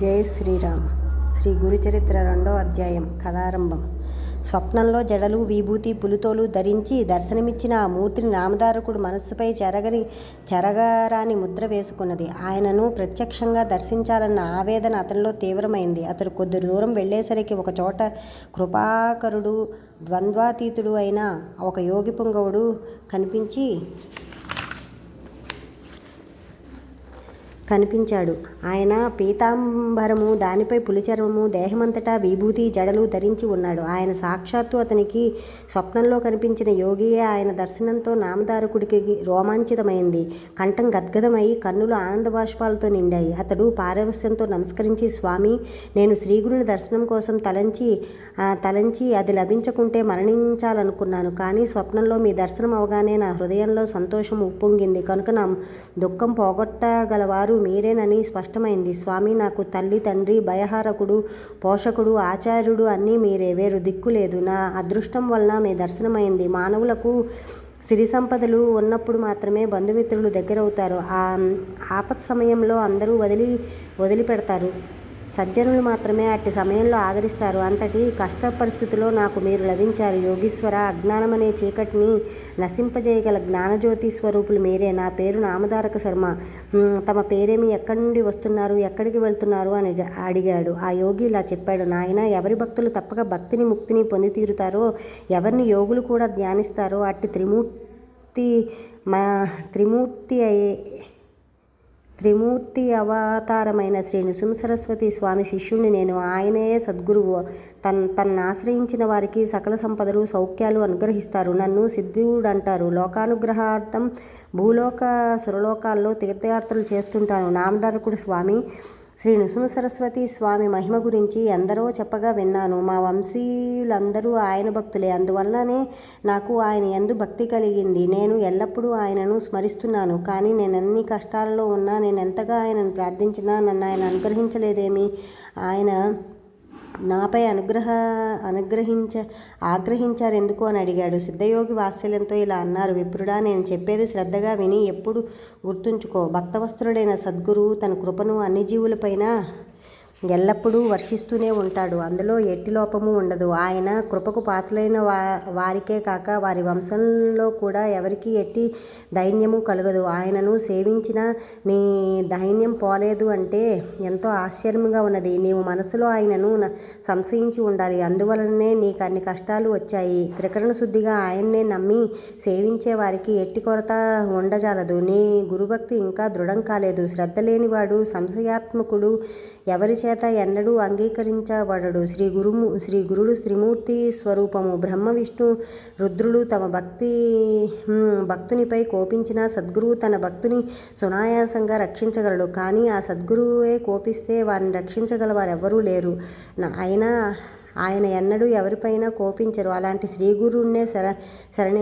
జై శ్రీరామ్. శ్రీ గురుచరిత్ర రెండో అధ్యాయం కథారంభం. స్వప్నంలో జడలు విభూతి పులితోలు ధరించి దర్శనమిచ్చిన ఆ మూర్తిని నామదారకుడు మనస్సుపై చెరగని చెరగరాని ముద్ర వేసుకున్నది. ఆయనను ప్రత్యక్షంగా దర్శించాలన్న ఆవేదన అతనిలో తీవ్రమైంది. అతడు కొద్ది దూరం వెళ్ళేసరికి ఒక చోట కృపాకరుడు ద్వంద్వాతీతుడు అయిన ఒక యోగి పుంగవుడు కనిపించి కనిపించాడు. ఆయన పీతాంబరము దానిపై పులిచర్మము దేహమంతటా విభూతి జడలు ధరించి ఉన్నాడు. ఆయన సాక్షాత్తు అతనికి స్వప్నంలో కనిపించిన యోగియే ఆయన దర్శనంతో నామధారకుడికి రోమాంచితమైంది. కంఠం గద్గదమై కన్నులు ఆనంద బాష్పాలతో నిండాయి. అతడు పారవస్యంతో నమస్కరించి స్వామి నేను శ్రీగురుని దర్శనం కోసం తలంచి తలంచి అది లభించకుంటే మరణించాలనుకున్నాను. కానీ స్వప్నంలో మీ దర్శనం అవగానే నా హృదయంలో సంతోషం ఉప్పొంగింది. కనుక నా దుఃఖం పోగొట్టగలవారు మీరేనని స్పష్టమైంది. స్వామి నాకు తల్లి తండ్రి భయహారకుడు పోషకుడు ఆచార్యుడు అన్నీ మీరే. వేరు దిక్కు లేదు. నా అదృష్టం వలన మీ దర్శనమైంది. మానవులకు సిరి సంపదలు ఉన్నప్పుడు మాత్రమే బంధుమిత్రులు దగ్గరవుతారు. ఆ ఆపత్ సమయంలో అందరూ వదిలి వదిలిపెడతారు. సజ్జనులు మాత్రమే అట్టి సమయంలో ఆదరిస్తారు. అంతటి కష్ట పరిస్థితిలో నాకు మీరు లభించారు. యోగీశ్వర అజ్ఞానమనే చీకటిని నశింపజేయగల జ్ఞానజ్యోతి స్వరూపులు మీరే. నా పేరు నామధారక శర్మ. తమ పేరేమి ఎక్కడి నుండి వస్తున్నారు ఎక్కడికి వెళ్తున్నారు అని అడిగాడు. ఆ యోగి ఇలా చెప్పాడు. నాయన ఎవరి భక్తులు తప్పక భక్తిని ముక్తిని పొంది తీరుతారో ఎవరిని యోగులు కూడా ధ్యానిస్తారో అట్టి త్రిమూర్తి మా త్రిమూర్తి అయ్యే త్రిమూర్తి అవతారమైన శ్రీ నృసింహసరస్వతి స్వామి శిష్యుణ్ణి నేను ఆయనే సద్గురువు. తన్ తన్ను ఆశ్రయించిన వారికి సకల సంపదలు సౌఖ్యాలు అనుగ్రహిస్తారు. నన్ను సిద్ధుడు అంటారు లోకానుగ్రహార్థం భూలోక సురలోకాల్లో తీర్థయాత్రలు చేస్తుంటాను. నామధారకుడు స్వామి శ్రీ నృసింహ సరస్వతి స్వామి మహిమ గురించి ఎందరో చెప్పగా విన్నాను. మా వంశీయులందరూ ఆయన భక్తులే. అందువల్లనే నాకు ఆయన ఎందు భక్తి కలిగింది. నేను ఎల్లప్పుడూ ఆయనను స్మరిస్తున్నాను. కానీ నేను ఎన్ని కష్టాలలో ఉన్నా నేను ఎంతగా ఆయనను ప్రార్థించినా నన్ను ఆయన అనుగ్రహించలేదేమి? ఆయన నాపై అనుగ్రహ అనుగ్రహించ ఆగ్రహించారు ఎందుకు అని అడిగాడు. సిద్ధయోగి వాత్సల్యంతో ఇలా అన్నారు విప్రుడా నేను చెప్పేది శ్రద్ధగా విని ఎప్పుడు గుర్తుంచుకో. భక్తవస్త్రుడైన సద్గురువు తన కృపను అన్ని జీవులపైన ఎల్లప్పుడూ వర్షిస్తూనే ఉంటాడు. అందులో ఎట్టి లోపము ఉండదు. ఆయన కృపకు పాత్రలైన వా వారికే కాక వారి వంశంలో కూడా ఎవరికి ఎట్టి దైన్యము కలగదు. ఆయనను సేవించిన నీ దైన్యం పోలేదు అంటే ఎంతో ఆశ్చర్యంగా ఉన్నది. నీవు మనసులో ఆయనను సంశయించి ఉండాలి. అందువలననే నీకు అన్ని కష్టాలు వచ్చాయి. త్రికరణ శుద్ధిగా ఆయన్నే నమ్మి సేవించే వారికి ఎట్టి కొరత ఉండజాలదు. నీ గురుభక్తి ఇంకా దృఢం కాలేదు. శ్రద్ధ లేనివాడు సంశయాత్మకుడు ఎవరి చేత ఎన్నడూ అంగీకరించబడడు. శ్రీ గురుము శ్రీ గురుడు శ్రీమూర్తి స్వరూపము. బ్రహ్మ విష్ణు రుద్రులు తమ భక్తి భక్తునిపై కోపించిన సద్గురువు తన భక్తుని సునాయాసంగా రక్షించగలడు. కానీ ఆ సద్గురువే కోపిస్తే వారిని రక్షించగల వారెవ్వరూ లేరు అయినా ఆయన ఎన్నడూ ఎవరిపైనా కోపించరు. అలాంటి శ్రీ గురువునే శర శరణ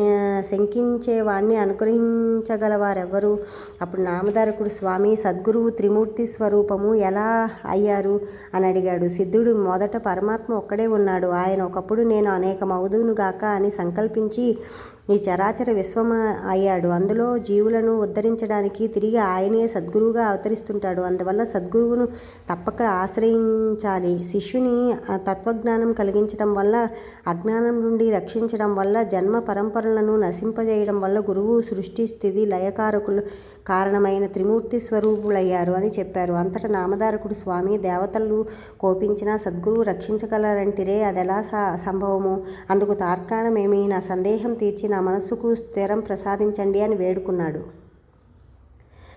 శంకించేవాణ్ణి అనుగ్రహించగలవారెవ్వరు అప్పుడు నామధారకుడు స్వామి సద్గురువు త్రిమూర్తి స్వరూపము ఎలా అయ్యారు? అని అడిగాడు. సిద్ధుడు మొదట పరమాత్మ ఒక్కడే ఉన్నాడు. ఆయన ఒకప్పుడు నేను అనేక మౌదునుగాక అని సంకల్పించి ఈ చరాచర విశ్వం అయ్యాడు. అందులో జీవులను ఉద్ధరించడానికి తిరిగి ఆయనే సద్గురువుగా అవతరిస్తుంటాడు. అందువల్ల సద్గురువును తప్పక ఆశ్రయించాలి. శిష్యుని తత్వజ్ఞానం కలిగించడం వల్ల అజ్ఞానం నుండి రక్షించడం వల్ల జన్మ పరంపరలను నశింపజేయడం వల్ల గురువు సృష్టి స్థితి లయకారకులు కారణమైన త్రిమూర్తి స్వరూపులయ్యారు అని చెప్పారు. అంతటా నామధారకుడు స్వామి దేవతలు కోపించిన సద్గురువు రక్షించగలరంటిరే అదెలా సంభవము? అందుకు తార్కాణమేమి? నా సందేహం తీర్చి నా మనస్సుకు స్థిరం ప్రసాదించండి అని వేడుకున్నాడు.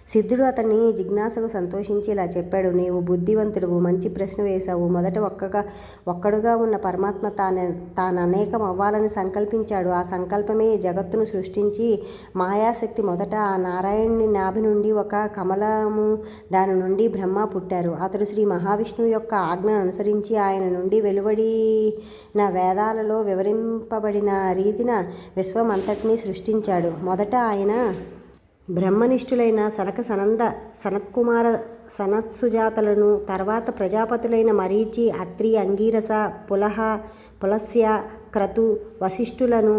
సిద్ధుడు అతన్ని జిజ్ఞాసకు సంతోషించి ఇలా చెప్పాడు. నీవు బుద్ధివంతుడువు మంచి ప్రశ్న వేశావు. మొదట ఒక్కగా ఒక్కడుగా ఉన్న పరమాత్మ తాను తాను అనేకం అవ్వాలని సంకల్పించాడు. ఆ సంకల్పమే జగత్తును సృష్టించి మాయాశక్తి మొదట ఆ నారాయణుని నాభి నుండి ఒక కమలము దాని నుండి బ్రహ్మ పుట్టారు. అతడు శ్రీ మహావిష్ణువు యొక్క ఆజ్ఞను అనుసరించి ఆయన నుండి వెలువడిన వేదాలలో వివరింపబడిన రీతిన విశ్వం సృష్టించాడు. మొదట ఆయన బ్రహ్మనిష్ఠులైన సనక సనంద సనత్కుమార సనత్సుజాతలను తర్వాత ప్రజాపతులైన మరీచి అత్రి అంగీరస పులహ పులస్య క్రతు వశిష్ఠులను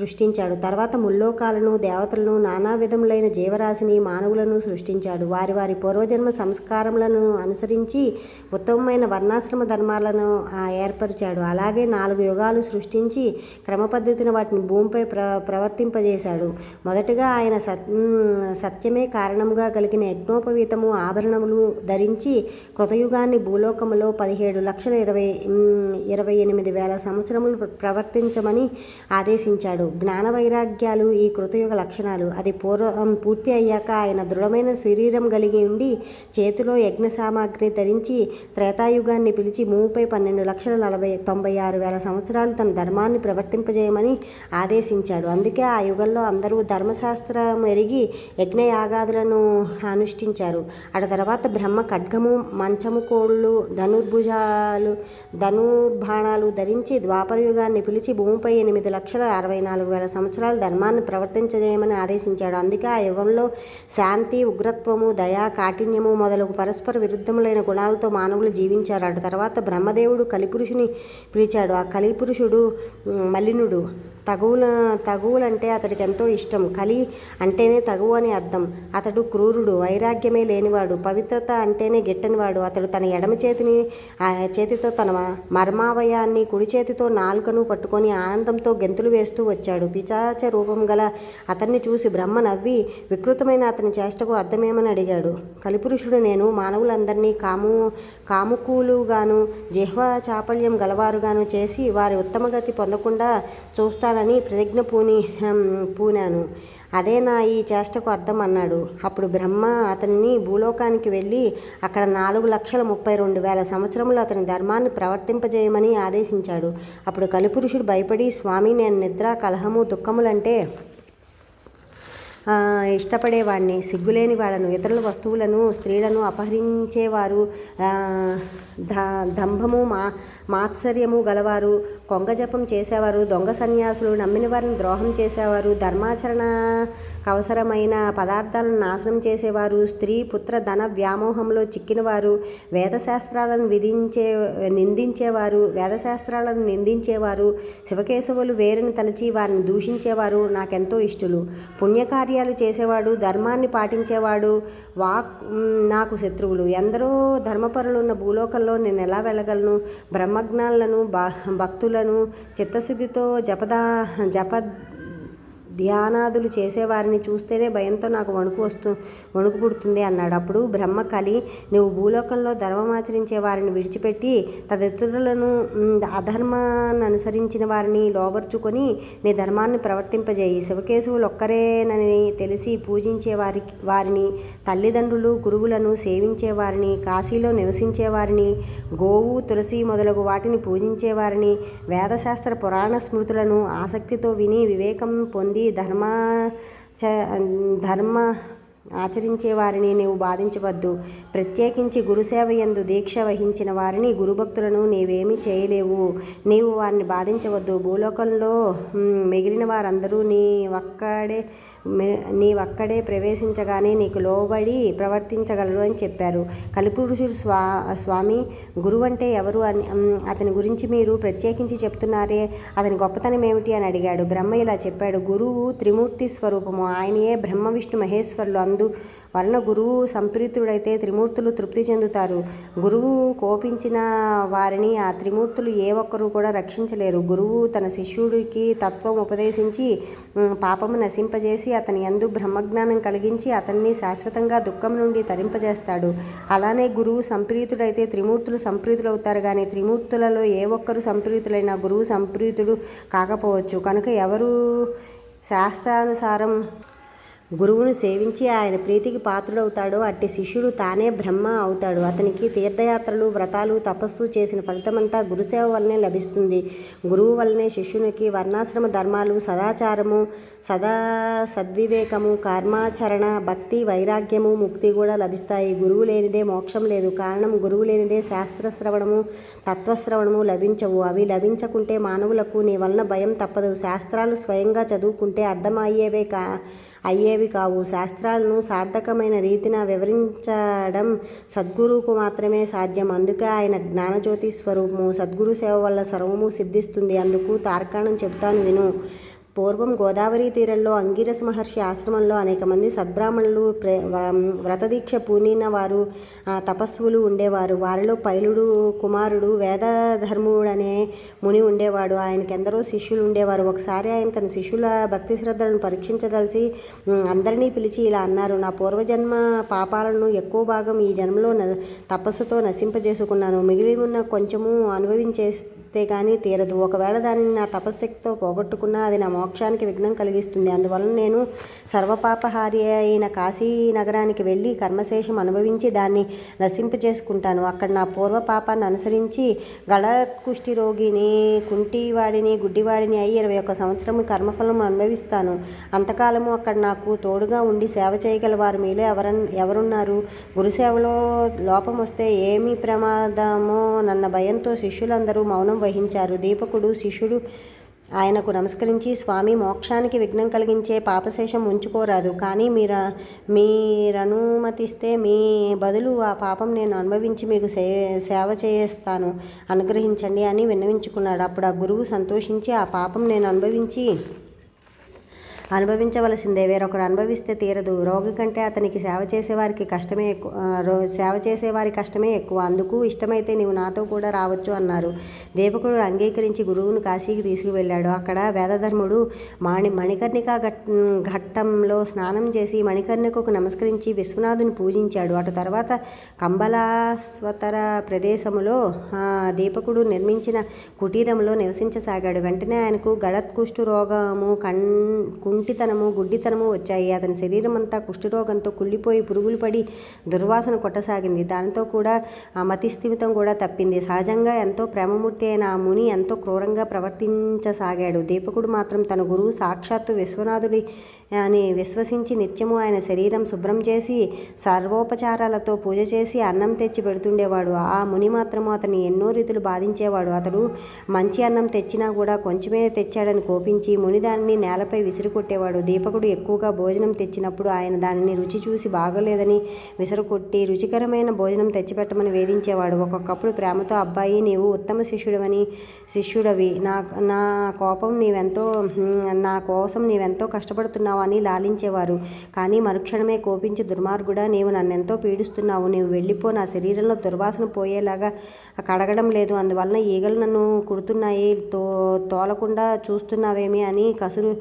సృష్టించాడు. తర్వాత ముల్లోకాలను దేవతలను నానా విధములైన జీవరాశిని మానవులను సృష్టించాడు. వారి వారి పూర్వజన్మ సంస్కారములను అనుసరించి ఉత్తమమైన వర్ణాశ్రమ ధర్మాలను ఏర్పరిచాడు. అలాగే నాలుగు యుగాలు సృష్టించి క్రమపద్ధతిని వాటిని భూమిపై ప్ర ప్రవర్తింపజేశాడు. మొదటగా ఆయన సత్ సత్యమే కారణముగా కలిగిన యజ్ఞోపవీతము ఆభరణములు ధరించి కృతయుగాన్ని భూలోకములో పదిహేడు లక్షల ఇరవై ఇరవై ఎనిమిది వేల సంవత్సరములు ప్రవర్తించమని ఆదేశించాడు. జ్ఞాన వైరాగ్యాలు ఈ కృతయుగ లక్షణాలు అది పూర్వం పూర్తి అయ్యాక ఆయన దృఢమైన శరీరం కలిగి ఉండి చేతిలో యజ్ఞ సామాగ్రి ధరించి త్రేతాయుగాన్ని పిలిచి భూమిపై పన్నెండు లక్షల నలభై తొంభై ఆరు వేల సంవత్సరాలు తన ధర్మాన్ని ప్రవర్తింపజేయమని ఆదేశించాడు. అందుకే ఆ యుగంలో అందరూ ధర్మశాస్త్రం ఎరిగి యజ్ఞయాగాదులను అనుష్ఠించారు. అటు తర్వాత బ్రహ్మ ఖడ్గము మంచము కోళ్ళు ధనుర్భుజాలు ధనుర్బాణాలు ధరించి ద్వాపరయుగాన్ని పిలిచి భూమిపై ఎనిమిది లక్షల అరవై నాలుగు వేల సంవత్సరాల ధర్మాన్ని ప్రవర్తించజేయమని ఆదేశించాడు. అందుకే ఆ యుగంలో శాంతి ఉగ్రత్వము దయ కాఠిన్యము మొదలగు పరస్పర విరుద్ధములైన గుణాలతో మానవులు జీవించారు. అటు తర్వాత బ్రహ్మదేవుడు కలిపురుషుని పిలిచాడు. ఆ కలిపురుషుడు మలినుడు. తగువుల తగువులంటే అతడికి ఎంతో ఇష్టం. కలి అంటేనే తగువు అని అర్థం. అతడు క్రూరుడు వైరాగ్యమే లేనివాడు. పవిత్రత అంటేనే గిట్టనివాడు. అతడు తన ఎడమ చేతిని ఆ చేతితో తన మర్మావయాన్ని కుడి చేతితో నాలుకను పట్టుకొని ఆనందంతో గెంతులు వేస్తూ వచ్చాడు. పిచాచ రూపం గల అతన్ని చూసి బ్రహ్మ నవ్వి వికృతమైన అతని చేష్టకు అర్థమేమని అడిగాడు. కలిపురుషుడు నేను మానవులందరినీ కాము కాముకులుగాను జిహ్వ చాపల్యం గలవారుగాను చేసి వారి ఉత్తమగతి పొందకుండా చూస్తానని ప్రతిజ్ఞ పూని పూనాను. అదే నా ఈ చేష్టకు అర్థం అన్నాడు. అప్పుడు బ్రహ్మ అతన్ని భూలోకానికి వెళ్ళి అక్కడ నాలుగు లక్షల ముప్పై రెండు వేల సంవత్సరంలో అతని ధర్మాన్ని ప్రవర్తింపజేయమని ఆదేశించాడు. అప్పుడు కలిపురుషుడు భయపడి స్వామి నేను నిద్ర కలహము దుఃఖములంటే ఇష్టపడేవాడిని సిగ్గులేని వాళ్ళను ఇతరుల వస్తువులను స్త్రీలను అపహరించేవారు ధ ద- దంభము మా మాత్సర్యము గలవారు కొంగజపం చేసేవారు దొంగ సన్యాసులు నమ్మిన వారిని ద్రోహం చేసేవారు ధర్మాచరణ అవసరమైన పదార్థాలను నాశనం చేసేవారు స్త్రీ పుత్ర ధన వ్యామోహంలో చిక్కినవారు వేదశాస్త్రాలను విధించే నిందించేవారు వేదశాస్త్రాలను నిందించేవారు శివకేశవులు వేరుని తలచి వారిని దూషించేవారు నాకెంతో ఇష్టలు. పుణ్యకార్యాలు చేసేవాడు ధర్మాన్ని పాటించేవాడు వాక్ నాకు శత్రువులు. ఎందరో ధర్మపరులున్న భూలోకంలో నేను ఎలా వెళ్ళగలను? బ్రహ్మజ్ఞానులను భక్తులను మంత్రములను చిత్తశుద్ధితో జపదా జప ధ్యానాదులు చేసేవారిని చూస్తేనే భయంతో నాకు వణుకు వస్తు వణుకు పుడుతుంది అన్నాడు. అప్పుడు బ్రహ్మ కలి నువ్వు భూలోకంలో ధర్మమాచరించే వారిని విడిచిపెట్టి తదితరులను అధర్మాన్ని అనుసరించిన వారిని లోబర్చుకొని నీ ధర్మాన్ని ప్రవర్తింపజేయి. శివకేశవులు ఒక్కరేనని తెలిసి పూజించే వారి వారిని తల్లిదండ్రులు గురువులను సేవించే వారిని కాశీలో నివసించే వారిని గోవు తులసి మొదలగు వాటిని పూజించే వారిని వేదశాస్త్ర పురాణ స్మృతులను ఆసక్తితో విని వివేకం పొంది ధర్మ చ ధర్మ ఆచరించే వారిని నీవు బాధించవద్దు. ప్రత్యేకించి గురుసేవ ఎందు దీక్ష వహించిన వారిని గురుభక్తులను నీవేమీ చేయలేవు. నీవు వారిని బాధించవద్దు. భూలోకంలో మిగిలిన వారందరూ నీ ఒక్కడే నీవక్కడే ప్రవేశించగానే నీకు లోబడి ప్రవర్తించగలరు అని చెప్పారు. కలిపురుషుడు స్వా స్వామి గురువు అంటే ఎవరు అని అతని గురించి మీరు ప్రత్యేకించి చెప్తున్నారే? అతని గొప్పతనం ఏమిటి అని అడిగాడు. బ్రహ్మ ఇలా చెప్పాడు. గురువు త్రిమూర్తి స్వరూపము. ఆయనయే బ్రహ్మ విష్ణు మహేశ్వరులు. అందు వలన గురువు సంప్రీతుడైతే త్రిమూర్తులు తృప్తి చెందుతారు. గురువు కోపించిన వారిని ఆ త్రిమూర్తులు ఏ ఒక్కరూ కూడా రక్షించలేరు. గురువు తన శిష్యుడికి తత్వం ఉపదేశించి పాపము నశింపజేసి అతని ఎందు బ్రహ్మజ్ఞానం కలిగించి అతన్ని శాశ్వతంగా దుఃఖం నుండి తరింపజేస్తాడు. అలానే గురువు సంప్రీతుడైతే త్రిమూర్తులు సంప్రీతులవుతారు కానీ త్రిమూర్తులలో ఏ ఒక్కరు సంప్రీతులైనా గురువు సంప్రీతుడు కాకపోవచ్చు. కనుక ఎవరు శాస్త్రానుసారం గురువును సేవించి ఆయన ప్రీతికి పాత్రుడవుతాడో అట్టి శిష్యుడు తానే బ్రహ్మ అవుతాడు. అతనికి తీర్థయాత్రలు వ్రతాలు తపస్సు చేసిన ఫలితమంతా గురుసేవ వల్లనే లభిస్తుంది. గురువు వల్లనే శిష్యునికి వర్ణాశ్రమ ధర్మాలు సదాచారము సదా సద్వివేకము కర్మాచరణ భక్తి వైరాగ్యము ముక్తి కూడా లభిస్తాయి. గురువు లేనిదే మోక్షం లేదు. కారణం గురువు లేనిదే శాస్త్రశ్రవణము తత్వశ్రవణము లభించవు. అవి లభించకుంటే మానవులకు నీ వలన భయం తప్పదు. శాస్త్రాలు స్వయంగా చదువుకుంటే అర్థమయ్యేవే కా అయ్యేవి కావు. శాస్త్రాలను సార్థకమైన రీతిన వివరించడం సద్గురువుకు మాత్రమే సాధ్యం. అందుకే ఆయన జ్ఞానజ్యోతి స్వరూపము. సద్గురు సేవ వల్ల సర్వము సిద్ధిస్తుంది. అందుకు తార్కాణం చెప్తాను విను. పూర్వం గోదావరి తీరంలో అంగిరస మహర్షి ఆశ్రమంలో అనేక మంది సద్బ్రాహ్మణులు ప్రే వ్రతదీక్ష పూనిన వారు తపస్సులు ఉండేవారు. వారిలో పైలుడు కుమారుడు వేదధర్ముడనే ముని ఉండేవాడు. ఆయనకి ఎందరో శిష్యులు ఉండేవారు. ఒకసారి ఆయన తన శిష్యుల భక్తి శ్రద్ధలను పరీక్షించదలిచి అందరినీ పిలిచి ఇలా అన్నారు. నా పూర్వజన్మ పాపాలను ఎక్కువ భాగం ఈ జన్మలో న- తపస్సుతో నశింపజేసుకున్నాను. మిగిలి ఉన్న కొంచెము అనుభవించే అనుభవించేస్తే కానీ తీరదు. ఒకవేళ దానిని నా తపశక్తితో పోగొట్టుకున్నా అది నా మోక్షానికి విఘ్నం కలిగిస్తుంది. అందువలన నేను సర్వపాపహారి అయిన కాశీ నగరానికి వెళ్ళి కర్మశేషం అనుభవించి దాన్ని నశింపజేసుకుంటాను అక్కడ నా పూర్వ పాపాన్ని అనుసరించి గళకుష్టి రోగిని కుంటివాడిని గుడ్డివాడిని అయి ఇరవై ఒక్క సంవత్సరం కర్మఫలం అనుభవిస్తాను. అంతకాలము అక్కడ నాకు తోడుగా ఉండి సేవ చేయగల వారు మీలో ఎవరన్ ఎవరున్నారు? గురుసేవలో లోపం వస్తే ఏమి ప్రమాదమో? నన్న భయంతో శిష్యులందరూ మౌనం వహించారు. దీపకుడు శిష్యుడు ఆయనకు నమస్కరించి స్వామి మోక్షానికి విఘ్నం కలిగించే పాపశేషం ఉంచుకోరాదు. కానీ మీర మీరనుమతిస్తే మీ బదులు ఆ పాపం నేను అనుభవించి మీకు సే సేవ చేస్తాను. అనుగ్రహించండి అని విన్నవించుకున్నాడు. అప్పుడు ఆ గురువు సంతోషించి ఆ పాపం నేను అనుభవించి అనుభవించవలసిందే. వేరొకరు అనుభవిస్తే తీరదు. రోగి కంటే అతనికి సేవ చేసేవారికి కష్టమే ఎక్కువ రో సేవ చేసేవారి కష్టమే ఎక్కువ. అందుకు ఇష్టమైతే నీవు నాతో కూడా రావచ్చు అన్నారు. దీపకుడు అంగీకరించి గురువును కాశీకి తీసుకువెళ్ళాడు. అక్కడ వేదధర్ముడు మాణి మణికర్ణిక ఘట్ ఘట్టంలో స్నానం చేసి మణికర్ణికకు నమస్కరించి విశ్వనాథుని పూజించాడు. అటు తర్వాత కంబలాస్వతర ప్రదేశములో దీపకుడు నిర్మించిన కుటీరంలో నివసించసాగాడు. వెంటనే ఆయనకు గళత్కుష్టు రోగము కన్ కుంటితనము గుడ్డితనము వచ్చాయి. అతని శరీరం అంతా కుష్ఠరోగంతో కుళ్ళిపోయి పురుగులు పడి దుర్వాసన కొట్టసాగింది. దానితో కూడా ఆ మతిస్థిమితం కూడా తప్పింది. సహజంగా ఎంతో ప్రేమమూర్తి అయిన ఆ ముని ఎంతో క్రూరంగా ప్రవర్తించసాగాడు. దీపకుడు మాత్రం తన గురువు సాక్షాత్తు విశ్వనాథుడి అని విశ్వసించి నిత్యము ఆయన శరీరం శుభ్రం చేసి సర్వోపచారాలతో పూజ చేసి అన్నం తెచ్చి పెడుతుండేవాడు. ఆ ముని మాత్రము అతని ఎన్నో రీతులు బాధించేవాడు. అతడు మంచి అన్నం తెచ్చినా కూడా కొంచెమే తెచ్చాడని కోపించి ముని దానిని నేలపై విసిరికొట్టేవాడు దీపకుడు ఎక్కువగా భోజనం తెచ్చినప్పుడు ఆయన దానిని రుచి చూసి బాగలేదని విసిరికొట్టి రుచికరమైన భోజనం తెచ్చిపెట్టమని వేధించేవాడు. ఒక్కొక్కప్పుడు ప్రేమతో అబ్బాయి నీవు ఉత్తమ శిష్యుడవని శిష్యుడవి. నా నా కోపం నీవెంతో నా కోసం నీవెంతో కష్టపడుతున్నావు అని లాలించేవారు. కానీ మరుక్షణమే కోపించి దుర్మార్గుడా నీవు నన్నెంతో పీడిస్తున్నావు. నీవు వెళ్ళిపో నా శరీరంలో దుర్వాసన పోయేలాగా కడగడం లేదు. అందువలన ఈగలు నన్ను కుడుతున్నాయి. తో తోలకుండా చూస్తున్నావేమి అని కసురు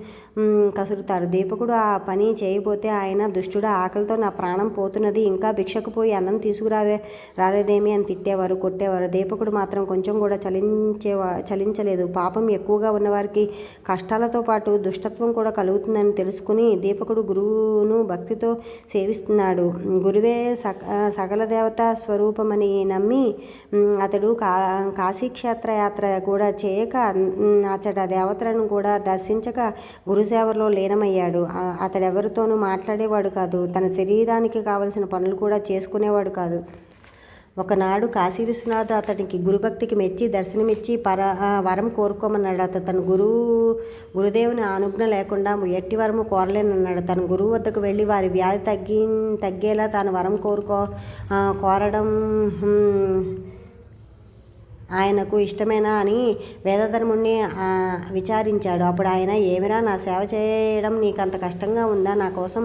కసురుతారు. దీపకుడు ఆ పని చేయబోతే ఆయన దుష్టుడు ఆకలితో నా ప్రాణం పోతున్నది. ఇంకా భిక్షకు పోయి అన్నం తీసుకురావే రాలేదేమి అని తిట్టేవారు కొట్టేవారు. దీపకుడు మాత్రం కొంచెం కూడా చలించేవా చలించలేదు. పాపం ఎక్కువగా ఉన్నవారికి కష్టాలతో పాటు దుష్టత్వం కూడా కలుగుతుందని తెలుసుకుని దీపకుడు గురువును భక్తితో సేవిస్తున్నాడు. గురువే సక సకల దేవతా స్వరూపమని నమ్మి అతడు కా కాశీక్షేత్ర యాత్ర కూడా చేయక అచ్చట దేవతలను కూడా దర్శించక గురుసేవలో లీనమయ్యాడు. అతడెవరితోనూ మాట్లాడేవాడు కాదు. తన శరీరానికి కావలసిన పనులు కూడా చేసుకునేవాడు కాదు. ఒకనాడు కాశీ విశ్వనాథ్ అతనికి గురుభక్తికి మెచ్చి దర్శనమిచ్చి పర వరం కోరుకోమన్నాడు. అతను తన గురువు గురుదేవుని అనుజ్ఞ లేకుండా ఎట్టి వరము కోరలేనన్నాడు. తన గురువు వద్దకు వెళ్ళి వారి వ్యాధి తగ్గి తగ్గేలా తాను వరం కోరుకో కోరడం ఆయనకు ఇష్టమేనా అని వేదధర్ముణ్ణి విచారించాడు. అప్పుడు ఆయన ఏమిరా నా సేవ చేయడం నీకు అంత కష్టంగా ఉందా? నా కోసం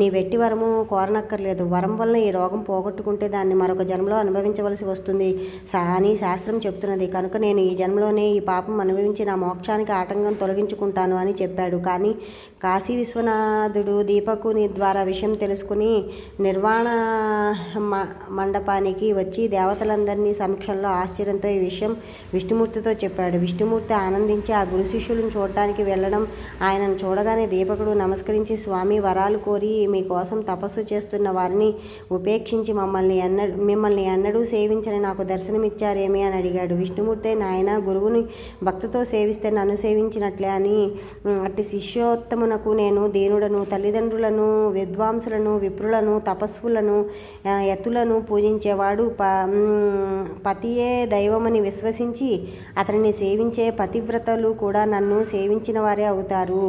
నీ వెట్టి వరము కోరనక్కర్లేదు. వరం వల్ల ఈ రోగం పోగొట్టుకుంటే దాన్ని మరొక జన్మలో అనుభవించవలసి వస్తుంది సా అని శాస్త్రం చెప్తున్నది. కనుక నేను ఈ జన్మలోనే ఈ పాపం అనుభవించి నా మోక్షానికి ఆటంకం తొలగించుకుంటాను అని చెప్పాడు. కానీ కాశీ విశ్వనాథుడు దీపకుని ద్వారా విషయం తెలుసుకుని నిర్వాణ మ- మండపానికి వచ్చి దేవతలందరినీ సమక్షంలో ఆశ్చర్యంతో ఈ విషయం విష్ణుమూర్తితో చెప్పాడు. విష్ణుమూర్తి ఆనందించి ఆ గురు శిష్యులను చూడటానికి వెళ్ళడం ఆయనను చూడగానే దీపకుడు నమస్కరించి స్వామి వరాలు కోరి మీకోసం తపస్సు చేస్తున్న వారిని ఉపేక్షించి మమ్మల్ని ఎన్న మిమ్మల్ని ఎన్నడూ సేవించని నాకు దర్శనమిచ్చారేమి? అని అడిగాడు. విష్ణుమూర్తి నాయన గురువుని భక్తితో సేవిస్తే నన్ను సేవించినట్లే అని అట్టి శిష్యోత్తమ శిష్యోత్తమునకు నేను దీనుడను తల్లిదండ్రులను విద్వాంసులను విప్రులను తపస్సులను ఎత్తులను యతులను పూజించేవాడు ప పతియే దైవమని విశ్వసించి అతనిని సేవించే పతివ్రతలు కూడా నన్ను సేవించిన వారే అవుతారు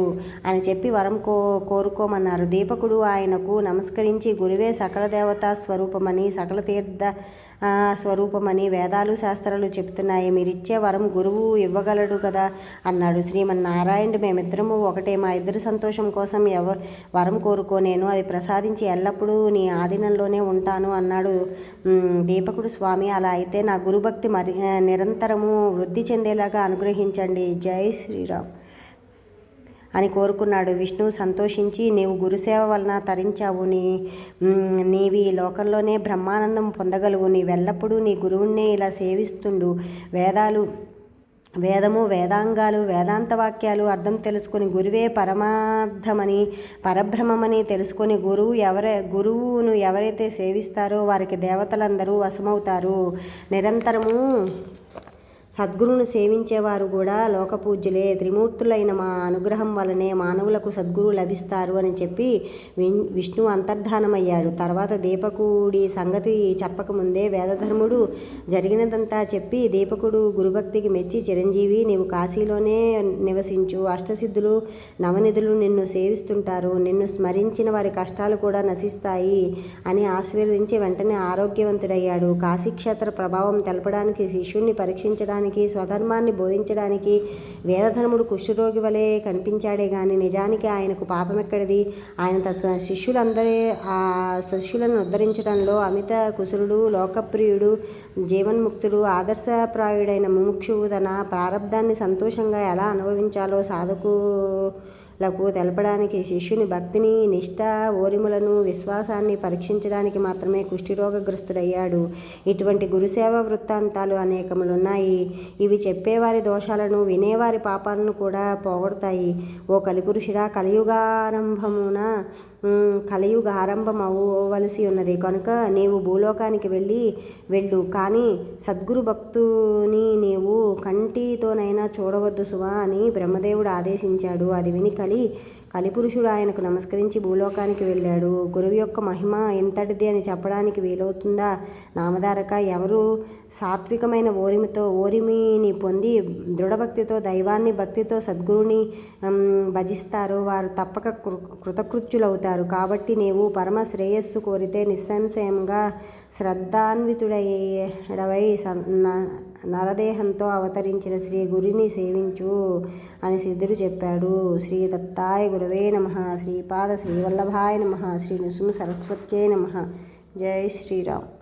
అని చెప్పి వరం కో కోరుకోమన్నారు. దీపకుడు ఆయనకు నమస్కరించి గురువే సకల దేవతా స్వరూపమని సకల తీర్థ స్వరూపమని వేదాలు శాస్త్రాలు చెప్తున్నాయి. మీరిచ్చే వరం గురువు ఇవ్వగలడు కదా? అన్నాడు శ్రీమన్నారాయణుడు. మేమిద్దరము ఒకటే. మా ఇద్దరి సంతోషం కోసం ఎవ వరం కోరుకోనేను అది ప్రసాదించి ఎల్లప్పుడూ నీ ఆధీనంలోనే ఉంటాను అన్నాడు. దీపకుడు స్వామి అలా అయితే నా గురుభక్తి మరి నిరంతరము వృద్ధి చెందేలాగా అనుగ్రహించండి. జై శ్రీరామ్. అని కోరుకున్నాడు. విష్ణువు సంతోషించి నీవు గురుసేవ వలన తరించావు. నీ నీవి ఈ లోకంలోనే బ్రహ్మానందం పొందగలుగు. నీవెల్లప్పుడూ నీ గురువున్నే ఇలా సేవిస్తుండు. వేదాలు వేదము వేదాంగాలు వేదాంత వాక్యాలు అర్థం తెలుసుకొని గురువే పరమార్థమని పరబ్రహ్మమని తెలుసుకొని గురువు ఎవర గురువును ఎవరైతే సేవిస్తారో వారికి దేవతలందరూ వశమవుతారు. నిరంతరము సద్గురువును సేవించేవారు కూడా లోకపూజ్యులే. త్రిమూర్తులైన మా అనుగ్రహం వలనే మానవులకు సద్గురువు లభిస్తారు అని చెప్పి విష్ణు అంతర్ధానమయ్యాడు. తర్వాత దీపకుడి సంగతి చెప్పకముందే వేదధర్ముడు జరిగినదంతా చెప్పి దీపకుడు గురుభక్తికి మెచ్చి చిరంజీవి నీవు కాశీలోనే నివసించు. అష్టసిద్ధులు నవనిధులు నిన్ను సేవిస్తుంటారు. నిన్ను స్మరించిన వారి కష్టాలు కూడా నశిస్తాయి అని ఆశీర్వదించి వెంటనే ఆరోగ్యవంతుడయ్యాడు. కాశీక్షేత్ర ప్రభావం తెలపడానికి శిష్యుణ్ణి పరీక్షించడానికి స్వధర్మాన్ని బోధించడానికి వేదధర్ముడు కుష్ఠరోగి వలె కనిపించాడే కానీ నిజానికి ఆయనకు పాపమెక్కడిది? ఆయన తన శిష్యులందరి ఆ శిష్యులను ఉద్ధరించడంలో అమిత కుసురుడు లోకప్రియుడు జీవన్ముక్తుడు ఆదర్శప్రాయుడైన ముముక్షువు తన ప్రారంధాన్ని సంతోషంగా ఎలా అనుభవించాలో లకు తెలపడానికి శిష్యుని భక్తిని నిష్ఠ ఓరిములను విశ్వాసాన్ని పరీక్షించడానికి మాత్రమే కుష్ఠిరోగగ్రస్తుడయ్యాడు. ఇటువంటి గురుసేవ వృత్తాంతాలు అనేకములున్నాయి. ఇవి చెప్పేవారి దోషాలను వినేవారి పాపాలను కూడా పోగొడతాయి. ఓ కలిపురుషుడా కలియుగారంభమున కలియుగ ఆరంభం అవ్వవలసి ఉన్నది. కనుక నీవు భూలోకానికి వెళ్ళి వెళ్ళు. కానీ సద్గురు భక్తుని నీవు కంటితోనైనా చూడవద్దు సుమా అని బ్రహ్మదేవుడు ఆదేశించాడు. అది విని కలి కలిపురుషుడు ఆయనకు నమస్కరించి భూలోకానికి వెళ్ళాడు. గురువు యొక్క మహిమ ఎంతటిది అని చెప్పడానికి వీలవుతుందా? నామధారక ఎవరు సాత్వికమైన ఓరిమితో ఓరిమిని పొంది దృఢభక్తితో దైవాన్ని భక్తితో సద్గురుని భజిస్తారు భజిస్తారో వారు తప్పక కృ కృతకృత్యులవుతారు. కాబట్టి నీవు పరమ శ్రేయస్సు కోరితే నిస్సంశయంగా శ్రద్ధాన్వితుడవై నరదేహంతో అవతరించిన శ్రీ గురిని సేవించు అని సిద్ధుడు చెప్పాడు. శ్రీ దత్తాయ గురవే నమ. శ్రీపాద శ్రీవల్లభాయ నమ. శ్రీ నృసింహ సరస్వత్యే నమ. జై శ్రీరామ్.